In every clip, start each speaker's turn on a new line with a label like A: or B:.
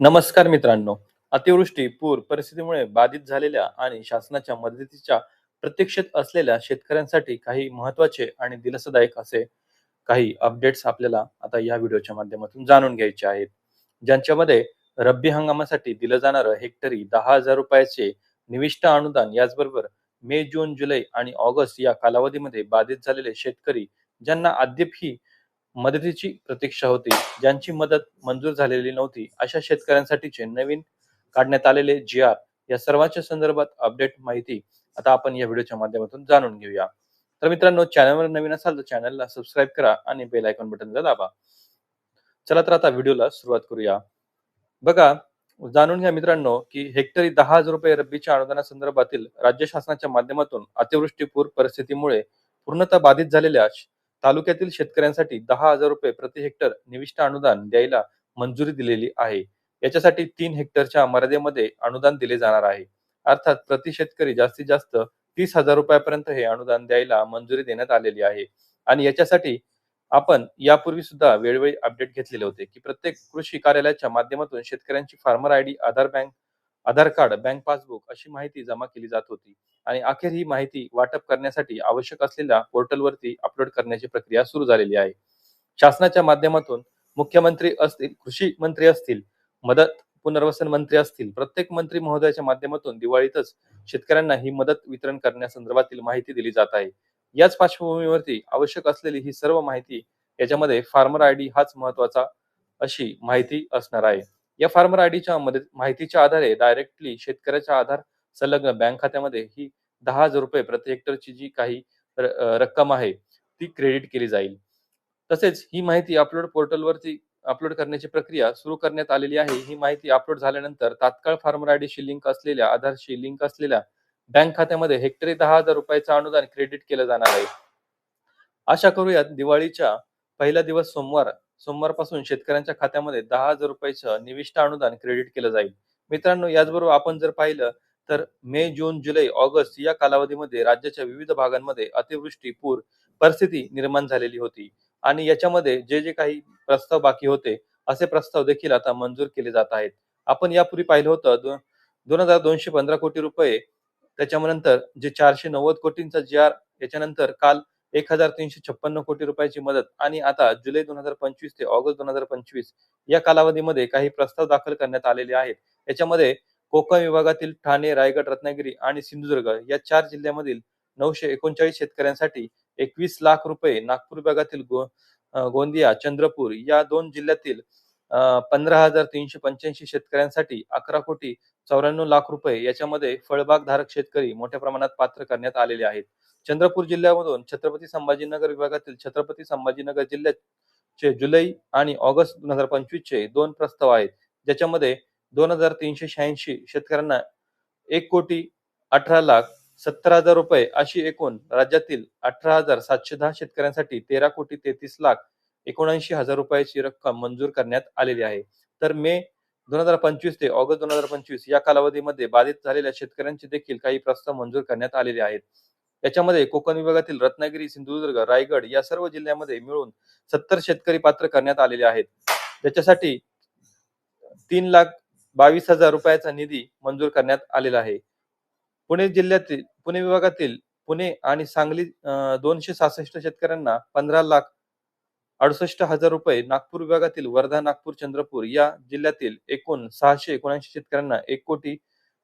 A: नमस्कार मित्रांनो. अतिवृष्टी पूर परिस्थितीमुळे बाधित झालेल्या आणि शासनाच्या मदतीच्या प्रतीक्षेत असलेल्या शेतकऱ्यांसाठी काही महत्त्वाचे आणि दिलासादायक असे काही अपडेट्स आपल्याला आता या व्हिडिओच्या माध्यमातून जाणून घ्यायचे आहेत. ज्यांच्यामध्ये रब्बी हंगामासाठी दिलं जाणारं हेक्टरी दहा हजार रुपयाचे निविष्ट अनुदान याचबरोबर मे जून जुलै आणि ऑगस्ट या कालावधीमध्ये बाधित झालेले शेतकरी ज्यांना अद्यापही मदतीची प्रतीक्षा होती. ज्यांची मदत मंजूर झालेली नव्हती अशा शेतकऱ्यांसाठीचे नवीन काढण्यात आलेले जी आर या सर्वांच्या संदर्भात अपडेट माहिती आता आपण या व्हिडिओच्या माध्यमातून जाणून घेऊया. तर मित्रांनो चॅनलवर नवीन असाल तर चॅनलला सबस्क्राईब करा आणि बेल आयकॉन बटनला दाबा. चला तर आता व्हिडिओला सुरुवात करूया. बघा जाणून घ्या मित्रांनो की हेक्टरी दहा हजार रुपये रब्बीच्या अनुदानासंदर्भातील राज्य शासनाच्या माध्यमातून अतिवृष्टीपूर परिस्थितीमुळे पूर्णतः बाधित झालेल्या तालुक्यातील शेतकऱ्यांसाठी दहा हजार रुपये प्रति हेक्टर निविष्ट अनुदान द्यायला मंजुरी दिलेली आहे. याच्यासाठी तीन हेक्टरच्या मर्यादेमध्ये अनुदान दिले जाणार आहे. अर्थात प्रति शेतकरी जास्तीत जास्त तीस हजार रुपयापर्यंत हे अनुदान द्यायला मंजुरी देण्यात आलेली आहे. आणि याच्यासाठी आपण यापूर्वी सुद्धा वेळोवेळी अपडेट घेतलेले होते की प्रत्येक कृषी कार्यालयाच्या माध्यमातून शेतकऱ्यांची farmer I D Aadhaar bank Aadhaar card bank passbook अशी माहिती जमा केली जात होती आणि अखेर ही माहिती वाटप करण्यासाठी आवश्यक असलेल्या पोर्टलवरती अपलोड करण्याची प्रक्रिया सुरू झालेली आहे. शासनाच्या माध्यमातून मुख्यमंत्री असतील कृषी मंत्री असतील मदत पुनर्वसन मंत्री असतील प्रत्येक मंत्री महोदयाच्या माध्यमातून दिवाळीतच शेतकऱ्यांना ही मदत वितरण करण्यासंदर्भातील माहिती दिली जात आहे. याच पार्श्वभूमीवरती आवश्यक असलेली ही सर्व माहिती याच्यामध्ये फार्मर आय डी हाच महत्त्वाचा अशी माहिती असणार आहे. या फार्मर आय डीच्या माहितीच्या आधारे डायरेक्टली शेतकऱ्याच्या आधार संलग्न बँक खात्यामध्ये ही दहा हजार रुपये प्रति हेक्टरची जी काही रक्कम आहे ती क्रेडिट केली जाईल. तसेच ही माहिती अपलोड पोर्टलवरती अपलोड करण्याची प्रक्रिया सुरू करण्यात आलेली आहे. ही माहिती अपलोड झाल्यानंतर तात्काळ फार्मर आय डीशी लिंक असलेल्या आधारशी लिंक असलेल्या बँक खात्यामध्ये हेक्टरी दहा हजार रुपयाचं अनुदान क्रेडिट केलं जाणार आहे. आशा करूयात दिवाळीच्या पहिला दिवस सोमवार सोमवारपासून शेतकऱ्यांच्या खात्यामध्ये दहा हजार रुपयाचं निविष्ट अनुदान क्रेडिट केलं जाईल. मित्रांनो याचबरोबर आपण जर पाहिलं तर मे जून जुलै ऑगस्ट या कालावधीमध्ये राज्याच्या विविध भागांमध्ये अतिवृष्टी पूर परिस्थिती निर्माण झालेली होती. आणि याच्यामध्ये जे जे काही प्रस्ताव बाकी होते असे प्रस्ताव देखील आता मंजूर केले जात आहेत. आपण यापूर्वी पाहिलं होतं दोन हजार दोनशे पंधरा कोटी रुपये त्याच्यानंतर जे चारशे नव्वद कोटींचा जी आर याच्यानंतर काल एक हजार तीनशे छप्पन्न कोटी रुपयाची मदत आणि आता जुलै दोन हजार पंचवीस ते ऑगस्ट दोन हजार पंचवीस या कालावधीमध्ये काही प्रस्ताव दाखल करण्यात आलेले आहेत. याच्यामध्ये कोकण विभागातील ठाणे रायगड रत्नागिरी आणि सिंधुदुर्ग या चार जिल्ह्यामधील नऊशे एकोणचाळीस शेतकऱ्यांसाठी एकवीस लाख रुपये नागपूर विभागातील गो गोंदिया चंद्रपूर या दोन जिल्ह्यातील पंधरा हजार तीनशे पंच्याऐंशी शेतकऱ्यांसाठी अकरा कोटी चौऱ्याण्णव लाख रुपये याच्यामध्ये फळबाग धारक शेतकरी मोठ्या प्रमाणात पात्र करण्यात आलेले आहेत. चंद्रपूर जिल्ह्यामधून छत्रपती संभाजीनगर विभागातील छत्रपती संभाजीनगर जिल्ह्याचे जुलै आणि ऑगस्ट दोन हजार पंचवीस चे दोन प्रस्ताव आहेत. ज्याच्यामध्ये दोन हजार तीनशे शहाऐंशी शेतकऱ्यांना एक कोटी अठरा लाख सत्तर हजार रुपये अशी एकूण राज्यातील अठरा हजार सातशे दहा शेतकऱ्यांसाठी तेरा कोटी तेहतीस लाख एकोणऐंशी हजार रुपयाची रक्कम मंजूर करण्यात आलेली आहे. तर मे दोन हजार पंचवीस ते ऑगस्ट दोन हजार पंचवीस या कालावधीमध्ये बाधित झालेल्या शेतकऱ्यांचे देखील काही प्रस्ताव मंजूर करण्यात आलेले आहेत. याच्यामध्ये कोकण विभागातील रत्नागिरी सिंधुदुर्ग रायगड या सर्व जिल्ह्यामध्ये मिळून सत्तर शेतकरी पात्र करण्यात आलेले आहेत. त्याच्यासाठी तीन लाख बावीस हजार रुपयाचा निधी मंजूर करण्यात आलेला आहे. पुणे जिल्ह्यातील पुणे विभागातील पुणे आणि सांगली दोनशे सहासष्ट शेतकऱ्यांना पंधरा लाख अडुसष्ट हजार रुपये नागपूर विभागातील वर्धा नागपूर चंद्रपूर या जिल्ह्यातील एकूण सहाशे एकोणऐंशी शेतकऱ्यांना एक कोटी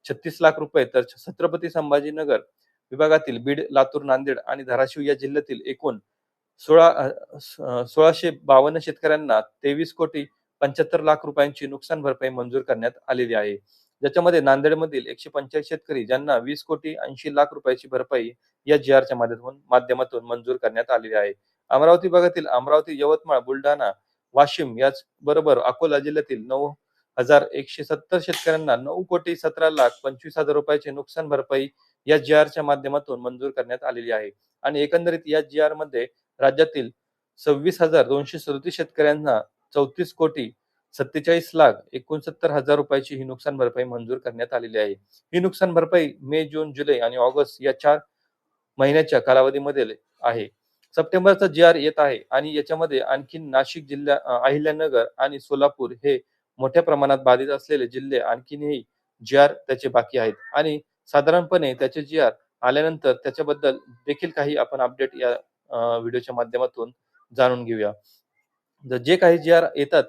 A: छत्तीस लाख रुपये तर छत्रपती संभाजीनगर विभागातील बीड लातूर नांदेड आणि धाराशिव या जिल्ह्यातील एकूण सोळा सोळाशे बावन्न शेतकऱ्यांना तेवीस कोटी पंच्याहत्तर लाख रुपयांची नुकसान भरपाई मंजूर करण्यात आलेली आहे. ज्याच्यामध्ये नांदेडमधील एकशे पंचाळीस शेतकरी ज्यांना वीस कोटी ऐंशी लाख रुपयाची भरपाई या जी आरच्या माध्यमातून माध्यमातून मंजूर करण्यात आलेली आहे. अमरावती भागातील अमरावती यवतमाळ बुलढाणा वाशिम याच बरोबर अकोला जिल्ह्यातील नऊ हजार एकशे सत्तर शेतकऱ्यांना नऊ कोटी सतरा लाख पंचवीस हजार रुपयाचे नुकसान भरपाई या जी आरच्या माध्यमातून मंजूर करण्यात आलेली आहे. आणि एकंदरीत या जी आरमध्ये राज्यातील सव्वीस हजार दोनशे सदतीस शेतकऱ्यांना चौतीस कोटी सत्तेचाळीस लाख एकोणसत्तर हजार रुपयाची ही नुकसान भरपाई मंजूर करण्यात आलेली आहे. ही नुकसान भरपाई मे जून जुलै आणि ऑगस्ट या चार महिन्याच्या कालावधीमध्ये आहे. सप्टेंबरचा जी आर येत आहे आणि याच्यामध्ये आणखी नाशिक जिल्हा अहिल्यानगर आणि सोलापूर हे मोठ्या प्रमाणात बाधित असलेले जिल्हे आणखीनही जी आर त्याचे बाकी आहेत. आणि साधारणपणे त्याचे जी आर आल्यानंतर त्याच्याबद्दल देखील काही आपण अपडेट या व्हिडिओच्या माध्यमातून जाणून घेऊया. जे काही जी आर येतात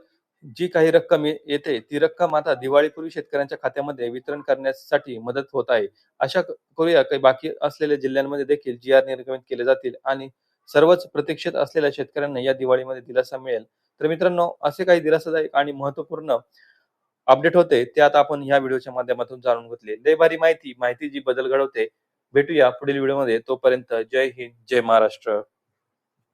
A: जी काही रक्कम येते ती रक्कम आता दिवाळीपूर्वी शेतकऱ्यांच्या खात्यामध्ये वितरण करण्यासाठी मदत होत आहे. अशा करूया काही बाकी असलेल्या जिल्ह्यांमध्ये देखील जी आर निर्गमित केले जातील आणि सर्वच प्रतीक्षित असलेल्या शेतकऱ्यांना या दिवाळीमध्ये दिलासा मिळेल. तर मित्रांनो असे काही दिलासादायक आणि महत्त्वपूर्ण अपडेट होते ते आता आपण ह्या व्हिडिओच्या माध्यमातून जाणून घेतले. लय भारी माहिती माहिती जी बदल घडवते. भेटूया पुढील व्हिडिओमध्ये. तोपर्यंत जय हिंद जय महाराष्ट्र.